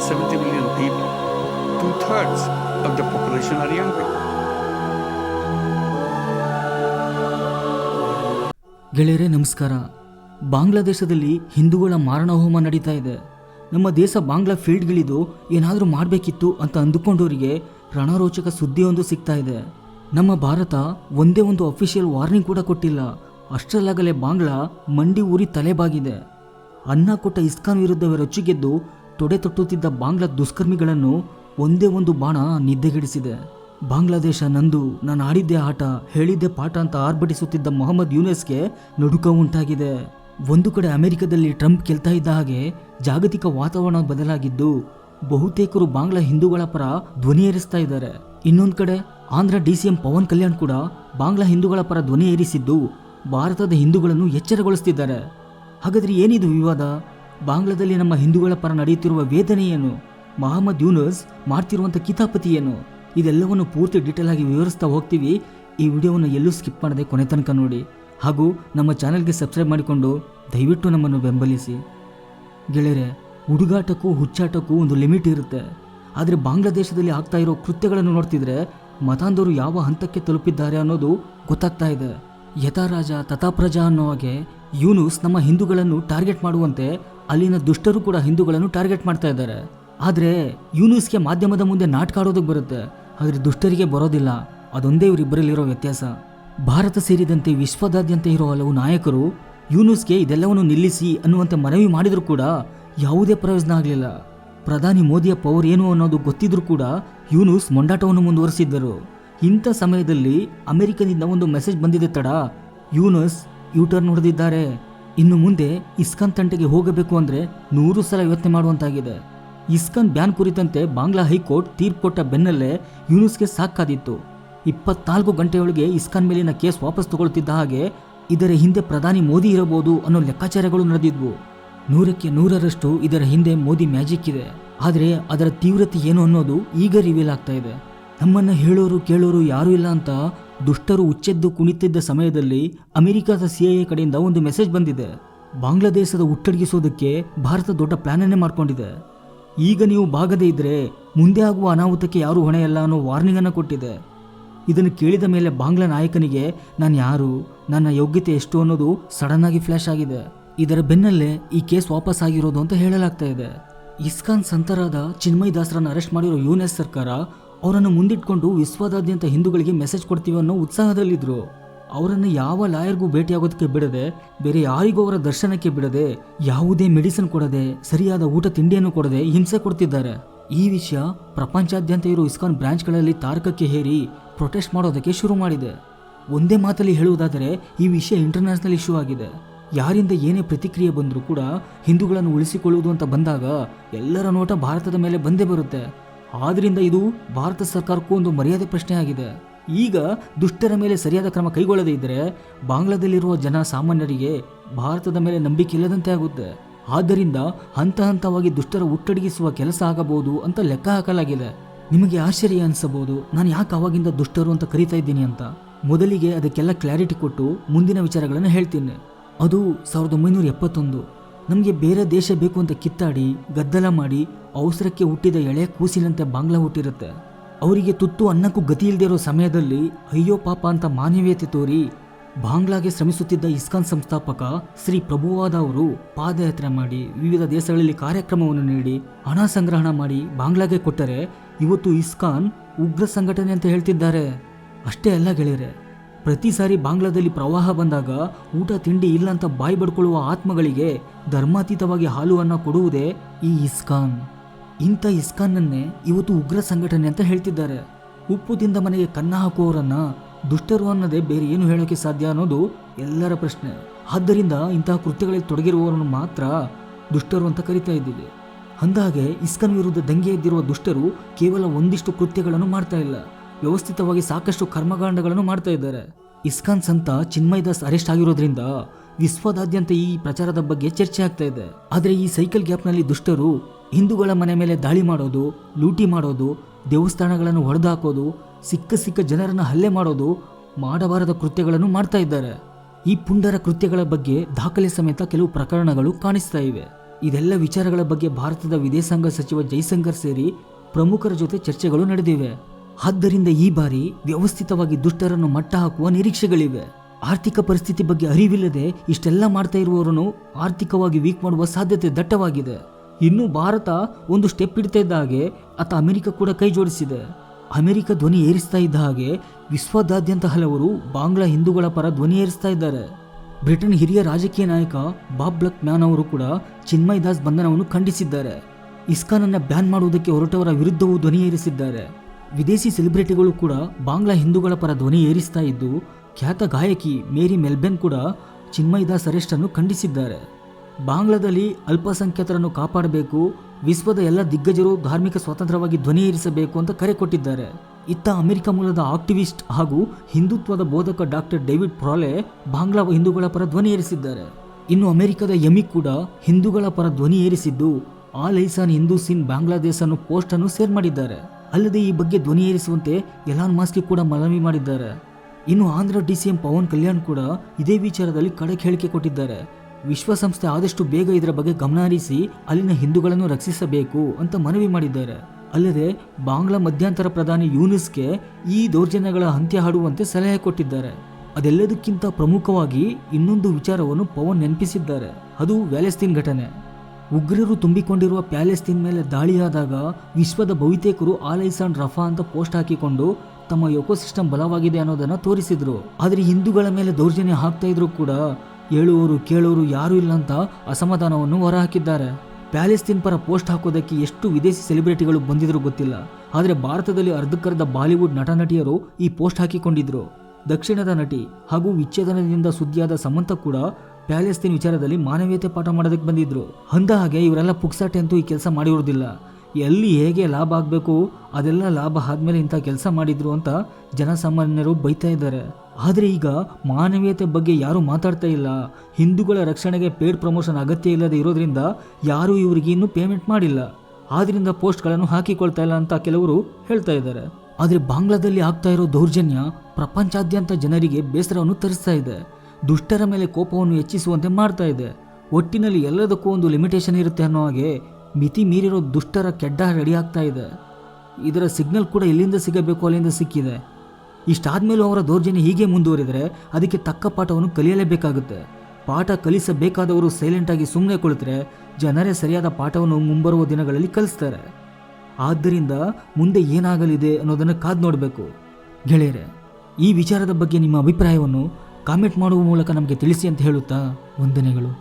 170 million people. Two thirds of the population are young people. ಗೆಳೆಯರೇ, ನಮಸ್ಕಾರ ಬಾಂಗ್ಲಾದೇಶದಲ್ಲಿ ಹಿಂದೂಗಳ ಮಾರಣಹೋಮ ನಡೀತಾ ಇದೆ ನಮ್ಮ ದೇಶ ಬಾಂಗ್ಲಾ ಫೀಲ್ಡ್ಗಳಿದು ಏನಾದರೂ ಮಾಡಬೇಕಿತ್ತು ಅಂತ ಅಂದುಕೊಂಡವರಿಗೆ ರಣರೋಚಕ ಸುದ್ದಿಯೊಂದು ಸಿಗ್ತಾ ಇದೆ ನಮ್ಮ ಭಾರತ ಒಂದೇ ಒಂದು ಅಫಿಷಿಯಲ್ ವಾರ್ನಿಂಗ್ ಕೂಡ ಕೊಟ್ಟಿಲ್ಲ ಅಷ್ಟರಲ್ಲಾಗಲೇ ಬಾಂಗ್ಲಾ ಮಂಡಿ ಊರಿ ತಲೆಬಾಗಿದೆ ಅನ್ನ ಕೊಟ್ಟ ಇಸ್ಕಾನ್ ವಿರುದ್ಧವೇ ರೊಚ್ಚಿಗೆದ್ದು ತೊಡೆ ತಟ್ಟುತ್ತಿದ್ದ ಬಾಂಗ್ಲಾ ದುಷ್ಕರ್ಮಿಗಳನ್ನು ಒಂದೇ ಒಂದು ಬಾಣ ನಿದ್ದೆಗೆಡಿಸಿದೆ. ಬಾಂಗ್ಲಾದೇಶ ನಂದು, ನಾನು ಆಡಿದ್ದೆ ಆಟ, ಹೇಳಿದ್ದೆ ಪಾಠ ಅಂತ ಆರ್ಭಟಿಸುತ್ತಿದ್ದ ಮೊಹಮ್ಮದ್ ಯೂನೆಸ್ಗೆ ನಡುಕ ಉಂಟಾಗಿದೆ. ಒಂದು ಕಡೆ ಅಮೆರಿಕದಲ್ಲಿ ಟ್ರಂಪ್ ಗೆಲ್ತಾ ಇದ್ದ ಹಾಗೆ ಜಾಗತಿಕ ವಾತಾವರಣ ಬದಲಾಗಿದ್ದು, ಬಹುತೇಕರು ಬಾಂಗ್ಲಾ ಹಿಂದೂಗಳ ಪರ ಧ್ವನಿ ಏರಿಸ್ತಾ ಇದ್ದಾರೆ. ಇನ್ನೊಂದು ಕಡೆ ಆಂಧ್ರ ಡಿಸಿಎಂ ಪವನ್ ಕಲ್ಯಾಣ್ ಕೂಡ ಬಾಂಗ್ಲಾ ಹಿಂದೂಗಳ ಪರ ಧ್ವನಿ ಏರಿಸಿದ್ದು, ಭಾರತದ ಹಿಂದೂಗಳನ್ನು ಎಚ್ಚರಗೊಳಿಸ್ತಿದ್ದಾರೆ. ಹಾಗಾದ್ರೆ ಏನಿದು ವಿವಾದ? ಬಾಂಗ್ಲಾದಲ್ಲಿ ನಮ್ಮ ಹಿಂದೂಗಳ ಪರ ನಡೆಯುತ್ತಿರುವ ವೇದನೆಯನ್ನು ಮಹಮ್ಮದ್ ಯೂನಸ್ ಮಾಡ್ತಿರುವಂಥ ಕಿತಾಪತಿ ಏನು ಇದೆಲ್ಲವನ್ನು ಪೂರ್ತಿ ಡೀಟೇಲ್ ಆಗಿ ವಿವರಿಸ್ತಾ ಹೋಗ್ತೀವಿ. ಈ ವಿಡಿಯೋವನ್ನು ಎಲ್ಲೂ ಸ್ಕಿಪ್ ಮಾಡದೆ ಕೊನೆ ತನಕ ನೋಡಿ. ಹಾಗೂ ನಮ್ಮ ಚಾನೆಲ್ಗೆ ಸಬ್ಸ್ಕ್ರೈಬ್ ಮಾಡಿಕೊಂಡು ದಯವಿಟ್ಟು ನಮ್ಮನ್ನು ಬೆಂಬಲಿಸಿ. ಗೆಳೆಯರೆ, ಹುಡುಗಾಟಕ್ಕೂ ಹುಚ್ಚಾಟಕ್ಕೂ ಒಂದು ಲಿಮಿಟ್ ಇರುತ್ತೆ. ಆದರೆ ಬಾಂಗ್ಲಾದೇಶದಲ್ಲಿ ಆಗ್ತಾ ಇರೋ ಕೃತ್ಯಗಳನ್ನು ನೋಡ್ತಿದ್ರೆ ಮತಾಂಧರು ಯಾವ ಹಂತಕ್ಕೆ ತಲುಪಿದ್ದಾರೆ ಅನ್ನೋದು ಗೊತ್ತಾಗ್ತಾ ಇದೆ. ಯಥಾರಾಜ ತಥಾಪ್ರಜಾ ಅನ್ನೋ ಹಾಗೆ ಯೂನುಸ್ ನಮ್ಮ ಹಿಂದೂಗಳನ್ನು ಟಾರ್ಗೆಟ್ ಮಾಡುವಂತೆ ಅಲ್ಲಿನ ದುಷ್ಟರು ಕೂಡ ಹಿಂದೂಗಳನ್ನು ಟಾರ್ಗೆಟ್ ಮಾಡ್ತಾ ಇದ್ದಾರೆ. ಆದರೆ ಯೂನುಸ್ಗೆ ಮಾಧ್ಯಮದ ಮುಂದೆ ನಾಟಕ ಆಡೋದಕ್ಕೆ ಬರುತ್ತೆ. ಆದರೆ ದುಷ್ಟರಿಗೆ ಬರೋದಿಲ್ಲ. ಅದೊಂದೇ ಇವರಿಬ್ಬರಲ್ಲಿರೋ ವ್ಯತ್ಯಾಸ. ಭಾರತ ಸೇರಿದಂತೆ ವಿಶ್ವದಾದ್ಯಂತ ಇರೋ ಹಲವು ನಾಯಕರು ಯೂನುಸ್ಗೆ ಇದೆಲ್ಲವನ್ನು ನಿಲ್ಲಿಸಿ ಅನ್ನುವಂತೆ ಮನವಿ ಮಾಡಿದರೂ ಕೂಡ ಯಾವುದೇ ಪ್ರಯೋಜನ ಆಗಲಿಲ್ಲ. ಪ್ರಧಾನಿ ಮೋದಿಯ ಪವರ್ ಏನು ಅನ್ನೋದು ಗೊತ್ತಿದ್ರೂ ಕೂಡ ಯೂನುಸ್ ಮೊಂಡಾಟವನ್ನು ಮುಂದುವರಿಸಿದ್ದರು. ಇಂಥ ಸಮಯದಲ್ಲಿ ಅಮೆರಿಕದಿಂದ ಒಂದು ಮೆಸೇಜ್ ಬಂದಿದೆ ತಡ. ಯೂನುಸ್ ಯೂಟರ್ನ್ ಹೊಡೆದಿದ್ದಾರೆ. ಇನ್ನು ಮುಂದೆ ಇಸ್ಕಾನ್ ತಂಟೆಗೆ ಹೋಗಬೇಕು ಅಂದರೆ ನೂರು ಸಲ ಯೋಚನೆ ಮಾಡುವಂತಾಗಿದೆ. ಇಸ್ಕಾನ್ ಬ್ಯಾನ್ ಕುರಿತಂತೆ ಬಾಂಗ್ಲಾ ಹೈಕೋರ್ಟ್ ತೀರ್ಪು ಕೊಟ್ಟ ಬೆನ್ನಲ್ಲೇ ಯೂನುಸ್ಗೆ ಸಾಕಾದಿತ್ತು ಇಪ್ಪತ್ನಾಲ್ಕು ಗಂಟೆಯೊಳಗೆ ಇಸ್ಕಾನ್ ಮೇಲಿನ ಕೇಸ್ ವಾಪಸ್ ತಗೊಳ್ತಿದ್ದ ಹಾಗೆ ಇದರ ಹಿಂದೆ ಪ್ರಧಾನಿ ಮೋದಿ ಇರಬಹುದು ಅನ್ನೋ ಲೆಕ್ಕಾಚಾರಗಳು ನಡೆದಿದ್ವು. ನೂರಕ್ಕೆ ನೂರರಷ್ಟು ಇದರ ಹಿಂದೆ ಮೋದಿ ಮ್ಯಾಜಿಕ್ ಇದೆ. ಆದರೆ ಅದರ ತೀವ್ರತೆ ಏನು ಅನ್ನೋದು ಈಗ ರಿವೀಲ್ ಆಗ್ತಾ ಇದೆ. ನಮ್ಮನ್ನು ಹೇಳೋರು ಕೇಳೋರು ಯಾರೂ ಇಲ್ಲ ಅಂತ ದುಷ್ಟರು ಉಚ್ಚೆದ್ದು ಕುಣಿತಿದ್ದ ಸಮಯದಲ್ಲಿ ಅಮೆರಿಕದ ಸಿಐಎ ಕಡೆಯಿಂದ ಒಂದು ಮೆಸೇಜ್ ಬಂದಿದೆ. ಬಾಂಗ್ಲಾದೇಶದ ಹುಟ್ಟಡಗಿಸೋದಕ್ಕೆ ಭಾರತ ದೊಡ್ಡ ಪ್ಲಾನನ್ನೇ ಮಾಡಿಕೊಂಡಿದೆ. ಈಗ ನೀವು ಬಾಗದೇ ಇದ್ರೆ ಮುಂದೆ ಆಗುವ ಅನಾಹುತಕ್ಕೆ ಯಾರೂ ಹೊಣೆಯಲ್ಲ ಅನ್ನೋ ವಾರ್ನಿಂಗ್ ಅನ್ನು ಕೊಟ್ಟಿದೆ. ಇದನ್ನು ಕೇಳಿದ ಮೇಲೆ ಬಾಂಗ್ಲಾ ನಾಯಕನಿಗೆ, ನಾನು ಯಾರು? ನನ್ನ ಯೋಗ್ಯತೆ ಎಷ್ಟು? ಅನ್ನೋದು ಸಡನ್ ಆಗಿ ಫ್ಲಾಶ್ ಆಗಿದೆ. ಇದರ ಬೆನ್ನಲ್ಲೇ ಈ ಕೇಸ್ ವಾಪಸ್ ಆಗಿರೋದು ಅಂತ ಹೇಳಲಾಗ್ತಾ ಇದೆ. ಇಸ್ಕಾನ್ ಸಂತರಾದ ಚಿನ್ಮಯ್ ದಾಸರನ್ನು ಅರೆಸ್ಟ್ ಮಾಡಿರೋ ಯುಎಸ್ ಸರ್ಕಾರ ಅವರನ್ನು ಮುಂದಿಟ್ಕೊಂಡು ವಿಶ್ವದಾದ್ಯಂತ ಹಿಂದೂಗಳಿಗೆ ಮೆಸೇಜ್ ಕೊಡ್ತೀವಿ ಅನ್ನೋ ಉತ್ಸಾಹದಲ್ಲಿದ್ದರು ಅವರನ್ನು ಯಾವ ಲಾಯರ್ಗೂ ಭೇಟಿಯಾಗೋದಕ್ಕೆ ಬಿಡದೆ, ಬೇರೆ ಯಾರಿಗೂ ಅವರ ದರ್ಶನಕ್ಕೆ ಬಿಡದೆ, ಯಾವುದೇ ಮೆಡಿಸಿನ್ ಕೊಡದೆ, ಸರಿಯಾದ ಊಟ ತಿಂಡಿಯನ್ನು ಕೊಡದೆ ಹಿಂಸೆ ಕೊಡ್ತಿದ್ದಾರೆ. ಈ ವಿಷಯ ಪ್ರಪಂಚಾದ್ಯಂತ ಇರೋ ಇಸ್ಕಾನ್ ಬ್ರಾಂಚ್ಗಳಲ್ಲಿ ತಾರಕಕ್ಕೆ ಹೇರಿ ಪ್ರೊಟೆಸ್ಟ್ ಮಾಡೋದಕ್ಕೆ ಶುರು ಮಾಡಿದೆ. ಒಂದೇ ಮಾತಲ್ಲಿ ಹೇಳುವುದಾದರೆ, ಈ ವಿಷಯ ಇಂಟರ್ನ್ಯಾಷನಲ್ ಇಶ್ಯೂ ಆಗಿದೆ. ಯಾರಿಂದ ಏನೇ ಪ್ರತಿಕ್ರಿಯೆ ಬಂದರೂ ಕೂಡ ಹಿಂದೂಗಳನ್ನು ಉಳಿಸಿಕೊಳ್ಳುವುದು ಅಂತ ಬಂದಾಗ ಎಲ್ಲರ ನೋಟ ಭಾರತದ ಮೇಲೆ ಬಂದೇ ಬರುತ್ತೆ. ಆದ್ರಿಂದ ಇದು ಭಾರತ ಸರ್ಕಾರಕ್ಕೂ ಒಂದು ಮರ್ಯಾದೆ ಪ್ರಶ್ನೆ ಆಗಿದೆ ಈಗ ದುಷ್ಟರ ಮೇಲೆ ಸರಿಯಾದ ಕ್ರಮ ಕೈಗೊಳ್ಳದೇ ಇದ್ದರೆ ಬಾಂಗ್ಲಾದಲ್ಲಿರುವ ಜನ ಸಾಮಾನ್ಯರಿಗೆ ಭಾರತದ ಮೇಲೆ ನಂಬಿಕೆ ಇಲ್ಲದಂತೆ ಆಗುತ್ತೆ. ಆದ್ದರಿಂದ ಹಂತ ಹಂತವಾಗಿ ದುಷ್ಟರ ಹುಟ್ಟಡಗಿಸುವ ಕೆಲಸ ಆಗಬಹುದು ಅಂತ ಲೆಕ್ಕ ಹಾಕಲಾಗಿದೆ. ನಿಮಗೆ ಆಶ್ಚರ್ಯ ಅನಿಸಬಹುದು, ನಾನು ಯಾಕೆ ಅವಾಗಿಂದ ದುಷ್ಟರು ಅಂತ ಕರಿತಾ ಇದ್ದೀನಿ ಅಂತ. ಮೊದಲಿಗೆ ಅದಕ್ಕೆಲ್ಲ ಕ್ಲಾರಿಟಿ ಕೊಟ್ಟು ಮುಂದಿನ ವಿಚಾರಗಳನ್ನು ಹೇಳ್ತೀನಿ. ಅದು ಸಾವಿರದ ಒಂಬೈನೂರ ಎಪ್ಪತ್ತೊಂದು. ನಮಗೆ ಬೇರೆ ದೇಶ ಬೇಕು ಅಂತ ಕಿತ್ತಾಡಿ, ಗದ್ದಲ ಮಾಡಿ, ಅವಸರಕ್ಕೆ ಹುಟ್ಟಿದ ಎಳೆ ಕೂಸಿನಂತೆ ಬಾಂಗ್ಲಾ ಹುಟ್ಟಿರುತ್ತೆ. ಅವರಿಗೆ ತುತ್ತು ಅನ್ನಕ್ಕೂ ಗತಿ ಇಲ್ಲದೆ ಸಮಯದಲ್ಲಿ, ಅಯ್ಯೋ ಪಾಪ ಅಂತ ಮಾನವೀಯತೆ ತೋರಿ, ಬಾಂಗ್ಲಾಗೆ ಶ್ರಮಿಸುತ್ತಿದ್ದ ಇಸ್ಕಾನ್ ಸಂಸ್ಥಾಪಕ ಶ್ರೀ ಪ್ರಭುವಾದ ಅವರು ಪಾದಯಾತ್ರೆ ಮಾಡಿ, ವಿವಿಧ ದೇಶಗಳಲ್ಲಿ ಕಾರ್ಯಕ್ರಮವನ್ನು ನೀಡಿ, ಹಣ ಸಂಗ್ರಹಣ ಮಾಡಿ ಬಾಂಗ್ಲಾಗೆ ಕೊಟ್ಟರೆ, ಇವತ್ತು ಇಸ್ಕಾನ್ ಉಗ್ರ ಸಂಘಟನೆ ಅಂತ ಹೇಳ್ತಿದ್ದಾರೆ. ಅಷ್ಟೇ ಅಲ್ಲ ಗೆಳೆಯರೆ ಪ್ರತಿ ಸಾರಿ ಬಾಂಗ್ಲಾದಲ್ಲಿ ಪ್ರವಾಹ ಬಂದಾಗ ಊಟ, ತಿಂಡಿ ಇಲ್ಲ ಅಂತ ಬಾಯಿ ಬಡ್ಕೊಳ್ಳುವ ಆತ್ಮಗಳಿಗೆ ಧರ್ಮಾತೀತವಾಗಿ ಹಾಲು ಅನ್ನ ಕೊಡುವುದೇ ಈ ಇಸ್ಕಾನ್. ಇಂಥ ಇಸ್ಕಾನ್ನನ್ನೇ ಇವತ್ತು ಉಗ್ರ ಸಂಘಟನೆ ಅಂತ ಹೇಳ್ತಿದ್ದಾರೆ. ಉಪ್ಪು ತಿಂದ ಮನೆಗೆ ಕನ್ನ ಹಾಕುವವರನ್ನ ದುಷ್ಟರು ಅನ್ನದೇ ಬೇರೆ ಏನು ಹೇಳೋಕೆ ಸಾಧ್ಯ ಅನ್ನೋದು ಎಲ್ಲರ ಪ್ರಶ್ನೆ. ಆದ್ದರಿಂದ ಇಂತಹ ಕೃತ್ಯಗಳಲ್ಲಿ ತೊಡಗಿರುವವರನ್ನು ಮಾತ್ರ ದುಷ್ಟರು ಅಂತ ಕರಿತಾ ಇದ್ದೀವಿ. ಅಂದಹಾಗೆ ಇಸ್ಕಾನ್ ವಿರುದ್ಧ ದಂಗೆ ಎದ್ದಿರುವ ದುಷ್ಟರು ಕೇವಲ ಒಂದಿಷ್ಟು ಕೃತ್ಯಗಳನ್ನು ಮಾಡ್ತಾ ಇಲ್ಲ. ವ್ಯವಸ್ಥಿತವಾಗಿ ಸಾಕಷ್ಟು ಕರ್ಮಕಾಂಡಗಳನ್ನು ಮಾಡ್ತಾ ಇದ್ದಾರೆ. ಇಸ್ಕಾನ್ ಸಂತ ಚಿನ್ಮಯ್ ದಾಸ್ ಅರೆಸ್ಟ್ ಆಗಿರೋದ್ರಿಂದ ವಿಶ್ವದಾದ್ಯಂತ ಈ ಪ್ರಚಾರದ ಬಗ್ಗೆ ಚರ್ಚೆ ಆಗ್ತಾ ಇದೆ. ಆದರೆ ಈ ಸೈಕಲ್ ಗ್ಯಾಪ್ನಲ್ಲಿ ದುಷ್ಟರು ಹಿಂದೂಗಳ ಮನೆ ಮೇಲೆ ದಾಳಿ ಮಾಡೋದು, ಲೂಟಿ ಮಾಡೋದು, ದೇವಸ್ಥಾನಗಳನ್ನು ಹೊಡೆದಾಕೋದು, ಸಿಕ್ಕ ಸಿಕ್ಕ ಜನರನ್ನು ಹಲ್ಲೆ ಮಾಡೋದು ಮಾಡಬಾರದ ಕೃತ್ಯಗಳನ್ನು ಮಾಡ್ತಾ ಇದ್ದಾರೆ. ಈ ಪುಂಡರ ಕೃತ್ಯಗಳ ಬಗ್ಗೆ ದಾಖಲೆ ಸಮೇತ ಕೆಲವು ಪ್ರಕರಣಗಳು ಕಾಣಿಸ್ತಾ ಇವೆ. ಇದೆಲ್ಲ ವಿಚಾರಗಳ ಬಗ್ಗೆ ಭಾರತದ ವಿದೇಶಾಂಗ ಸಚಿವ ಜೈಶಂಕರ್ ಸೇರಿ ಪ್ರಮುಖರ ಜೊತೆ ಚರ್ಚೆಗಳು ನಡೆದಿವೆ. ಆದ್ದರಿಂದ ಈ ಬಾರಿ ವ್ಯವಸ್ಥಿತವಾಗಿ ದುಷ್ಟರನ್ನು ಮಟ್ಟ ಹಾಕುವ ನಿರೀಕ್ಷೆಗಳಿವೆ. ಆರ್ಥಿಕ ಪರಿಸ್ಥಿತಿ ಬಗ್ಗೆ ಅರಿವಿಲ್ಲದೆ ಇಷ್ಟೆಲ್ಲ ಮಾಡ್ತಾ ಇರುವವರನ್ನು ಆರ್ಥಿಕವಾಗಿ ವೀಕ್ ಮಾಡುವ ಸಾಧ್ಯತೆ ದಟ್ಟವಾಗಿದೆ. ಇನ್ನು ಭಾರತ ಒಂದು ಸ್ಟೆಪ್ ಇಡ್ತಾ ಇದ್ದ ಹಾಗೆ ಆತ ಅಮೆರಿಕ ಕೂಡ ಕೈ ಜೋಡಿಸಿದೆ. ಅಮೆರಿಕ ಧ್ವನಿ ಏರಿಸ್ತಾ ಇದ್ದ ಹಾಗೆ ವಿಶ್ವದಾದ್ಯಂತ ಹಲವರು ಬಾಂಗ್ಲಾ ಹಿಂದೂಗಳ ಪರ ಧ್ವನಿ ಏರಿಸ್ತಾ ಇದ್ದಾರೆ. ಬ್ರಿಟನ್ ಹಿರಿಯ ರಾಜಕೀಯ ನಾಯಕ ಬಾಬ್ ಬ್ಲಕ್ ಮ್ಯಾನ್ ಅವರು ಕೂಡ ಚಿನ್ಮಯ್ ದಾಸ್ ಬಂಧನವನ್ನು ಖಂಡಿಸಿದ್ದಾರೆ. ಇಸ್ಕಾನನ್ನು ಬ್ಯಾನ್ ಮಾಡುವುದಕ್ಕೆ ಹೊರಟವರ ವಿರುದ್ಧವೂ ಧ್ವನಿ ಏರಿಸಿದ್ದಾರೆ. ವಿದೇಶಿ ಸೆಲೆಬ್ರಿಟಿಗಳು ಕೂಡ ಬಾಂಗ್ಲಾ ಹಿಂದೂಗಳ ಪರ ಧ್ವನಿ ಏರಿಸ್ತಾ ಇದ್ದು, ಖ್ಯಾತ ಗಾಯಕಿ ಮೇರಿ ಮೆಲ್ಬೆನ್ ಕೂಡ ಚಿನ್ಮಯ್ ದಾಸ್ ಅರೆಸ್ಟ್ ಅನ್ನು ಖಂಡಿಸಿದ್ದಾರೆ. ಬಾಂಗ್ಲಾದಲ್ಲಿ ಅಲ್ಪಸಂಖ್ಯಾತರನ್ನು ಕಾಪಾಡಬೇಕು, ವಿಶ್ವದ ಎಲ್ಲ ದಿಗ್ಗಜರು ಧಾರ್ಮಿಕ ಸ್ವಾತಂತ್ರ್ಯವಾಗಿ ಧ್ವನಿ ಏರಿಸಬೇಕು ಅಂತ ಕರೆ ಕೊಟ್ಟಿದ್ದಾರೆ. ಇತ್ತ ಅಮೆರಿಕ ಮೂಲದ ಆಕ್ಟಿವಿಸ್ಟ್ ಹಾಗೂ ಹಿಂದುತ್ವದ ಬೋಧಕ ಡಾಕ್ಟರ್ ಡೇವಿಡ್ ಪ್ರಾಲೆ ಬಾಂಗ್ಲಾ ಹಿಂದೂಗಳ ಪರ ಧ್ವನಿ ಏರಿಸಿದ್ದಾರೆ. ಇನ್ನು ಅಮೆರಿಕದ ಯಮಿ ಕೂಡ ಹಿಂದೂಗಳ ಪರ ಧ್ವನಿ ಏರಿಸಿದ್ದು all eyes on Hindus in Bangladesh ಅನ್ನೋ ಪೋಸ್ಟ್ ಅನ್ನು ಶೇರ್ ಮಾಡಿದ್ದಾರೆ. ಅಲ್ಲದೆ ಈ ಬಗ್ಗೆ ಧ್ವನಿ ಏರಿಸುವಂತೆ ಎಲಾನ್ ಮಾಸ್ಕಿ ಕೂಡ ಮನವಿ ಮಾಡಿದ್ದಾರೆ. ಇನ್ನು ಆಂಧ್ರ ಡಿಸಿಎಂ ಪವನ್ ಕಲ್ಯಾಣ್ ಕೂಡ ಇದೇ ವಿಚಾರದಲ್ಲಿ ಖಡಕ್ ಹೇಳಿಕೆ ಕೊಟ್ಟಿದ್ದಾರೆ. ವಿಶ್ವಸಂಸ್ಥೆ ಆದಷ್ಟು ಬೇಗ ಇದರ ಬಗ್ಗೆ ಗಮನ ಹರಿಸಿ ಅಲ್ಲಿನ ಹಿಂದೂಗಳನ್ನು ರಕ್ಷಿಸಬೇಕು ಅಂತ ಮನವಿ ಮಾಡಿದ್ದಾರೆ. ಅಲ್ಲದೆ ಬಾಂಗ್ಲಾ ಮಧ್ಯಂತರ ಪ್ರಧಾನಿ ಯೂನಿಸ್ಗೆ ಈ ದೌರ್ಜನ್ಯಗಳ ಅಂತ್ಯ ಹಾಡುವಂತೆ ಸಲಹೆ ಕೊಟ್ಟಿದ್ದಾರೆ. ಅದೆಲ್ಲದಕ್ಕಿಂತ ಪ್ರಮುಖವಾಗಿ ಇನ್ನೊಂದು ವಿಚಾರವನ್ನು ಪವನ್ ನೆನಪಿಸಿದ್ದಾರೆ. ಅದು ವ್ಯಾಲೆಸ್ತೀನ್ ಘಟನೆ. ಉಗ್ರರು ತುಂಬಿಕೊಂಡಿರುವ ಪ್ಯಾಲೆಸ್ತೀನ್ ಮೇಲೆ ದಾಳಿಯಾದಾಗ ವಿಶ್ವದ ಬಹುತೇಕರು ಆಲೈಸಾನ್ ರಫಾ ಅಂತ ಪೋಸ್ಟ್ ಹಾಕಿಕೊಂಡು ತಮ್ಮ ಎಕೋಸಿಸ್ಟಮ್ ಬಲವಾಗಿದೆ ಅನ್ನೋದನ್ನು ತೋರಿಸಿದ್ರು. ಆದರೆ ಹಿಂದೂಗಳ ಮೇಲೆ ದೌರ್ಜನ್ಯ ಹಾಕ್ತಾ ಇದ್ರು ಕೂಡ ಹೇಳುವವರು ಕೇಳೋರು ಯಾರೂ ಇಲ್ಲ ಅಂತ ಅಸಮಾಧಾನವನ್ನು ಹೊರಹಾಕಿದ್ದಾರೆ. ಪ್ಯಾಲೆಸ್ತೀನ್ ಪರ ಪೋಸ್ಟ್ ಹಾಕೋದಕ್ಕೆ ಎಷ್ಟು ವಿದೇಶಿ ಸೆಲೆಬ್ರಿಟಿಗಳು ಬಂದಿದ್ರು ಗೊತ್ತಿಲ್ಲ. ಆದರೆ ಭಾರತದಲ್ಲಿ ಅರ್ಧಕ್ಕರ್ಧ ಬಾಲಿವುಡ್ ನಟ ನಟಿಯರು ಈ ಪೋಸ್ಟ್ ಹಾಕಿಕೊಂಡಿದ್ರು. ದಕ್ಷಿಣದ ನಟಿ ಹಾಗೂ ವಿಚ್ಛೇದನದಿಂದ ಸುದ್ದಿಯಾದ ಸಮಂತ ಕೂಡ ಪ್ಯಾಲೆಸ್ತೀನ್ ವಿಚಾರದಲ್ಲಿ ಮಾನವೀಯತೆ ಪಾಠ ಮಾಡೋದಕ್ಕೆ ಬಂದಿದ್ರು. ಅಂದ ಹಾಗೆ ಇವರೆಲ್ಲ ಪುಕ್ಸಾಟೆ ಅಂತೂ ಈ ಕೆಲಸ ಮಾಡಿರೋದಿಲ್ಲ. ಎಲ್ಲಿ ಹೇಗೆ ಲಾಭ ಆಗಬೇಕು, ಅದೆಲ್ಲ ಲಾಭ ಆದಮೇಲೆ ಇಂಥ ಕೆಲಸ ಮಾಡಿದ್ರು ಅಂತ ಜನಸಾಮಾನ್ಯರು ಬೈತಾ ಇದ್ದಾರೆ. ಆದರೆ ಈಗ ಮಾನವೀಯತೆ ಬಗ್ಗೆ ಯಾರೂ ಮಾತಾಡ್ತಾ ಇಲ್ಲ. ಹಿಂದೂಗಳ ರಕ್ಷಣೆಗೆ ಪೇಡ್ ಪ್ರಮೋಷನ್ ಅಗತ್ಯ ಇಲ್ಲದೆ ಇರೋದ್ರಿಂದ ಯಾರೂ ಇವರಿಗೆ ಇನ್ನೂ ಪೇಮೆಂಟ್ ಮಾಡಿಲ್ಲ. ಆದ್ದರಿಂದ ಪೋಸ್ಟ್ಗಳನ್ನು ಹಾಕಿಕೊಳ್ತಾ ಇಲ್ಲ ಅಂತ ಕೆಲವರು ಹೇಳ್ತಾ ಇದ್ದಾರೆ. ಆದರೆ ಬಾಂಗ್ಲಾದಲ್ಲಿ ಆಗ್ತಾ ಇರೋ ದೌರ್ಜನ್ಯ ಪ್ರಪಂಚಾದ್ಯಂತ ಜನರಿಗೆ ಬೇಸರವನ್ನು ತರಿಸ್ತಾ ಇದೆ. ದುಷ್ಟರ ಮೇಲೆ ಕೋಪವನ್ನು ಹೆಚ್ಚಿಸುವಂತೆ ಮಾಡ್ತಾ ಇದೆ. ಒಟ್ಟಿನಲ್ಲಿ ಎಲ್ಲದಕ್ಕೂ ಒಂದು ಲಿಮಿಟೇಷನ್ ಇರುತ್ತೆ ಅನ್ನೋ ಹಾಗೆ ಮಿತಿ ಮೀರಿರೋ ದುಷ್ಟರ ಕೆಡ್ಡ ರೆಡಿ ಆಗ್ತಾ ಇದೆ. ಇದರ ಸಿಗ್ನಲ್ ಕೂಡ ಇಲ್ಲಿಂದ ಸಿಗಬೇಕು, ಅಲ್ಲಿಂದ ಸಿಕ್ಕಿದೆ. ಇಷ್ಟಾದ್ಮೇಲೂ ಅವರ ದೌರ್ಜನ್ಯ ಹೀಗೆ ಮುಂದುವರಿದರೆ ಅದಕ್ಕೆ ತಕ್ಕ ಪಾಠವನ್ನು ಕಲಿಯಲೇಬೇಕಾಗುತ್ತೆ. ಪಾಠ ಕಲಿಸಬೇಕಾದವರು ಸೈಲೆಂಟಾಗಿ ಸುಮ್ಮನೆ ಕುಳಿತರೆ ಜನರೇ ಸರಿಯಾದ ಪಾಠವನ್ನು ಮುಂಬರುವ ದಿನಗಳಲ್ಲಿ ಕಲಿಸ್ತಾರೆ. ಆದ್ದರಿಂದ ಮುಂದೆ ಏನಾಗಲಿದೆ ಅನ್ನೋದನ್ನು ಕಾದು ನೋಡಬೇಕು. ಗೆಳೆಯರೆ, ಈ ವಿಚಾರದ ಬಗ್ಗೆ ನಿಮ್ಮ ಅಭಿಪ್ರಾಯವನ್ನು ಕಾಮೆಂಟ್ ಮಾಡುವ ಮೂಲಕ ನಮಗೆ ತಿಳಿಸಿ ಅಂತ ಹೇಳುತ್ತಾ ವಂದನೆಗಳು.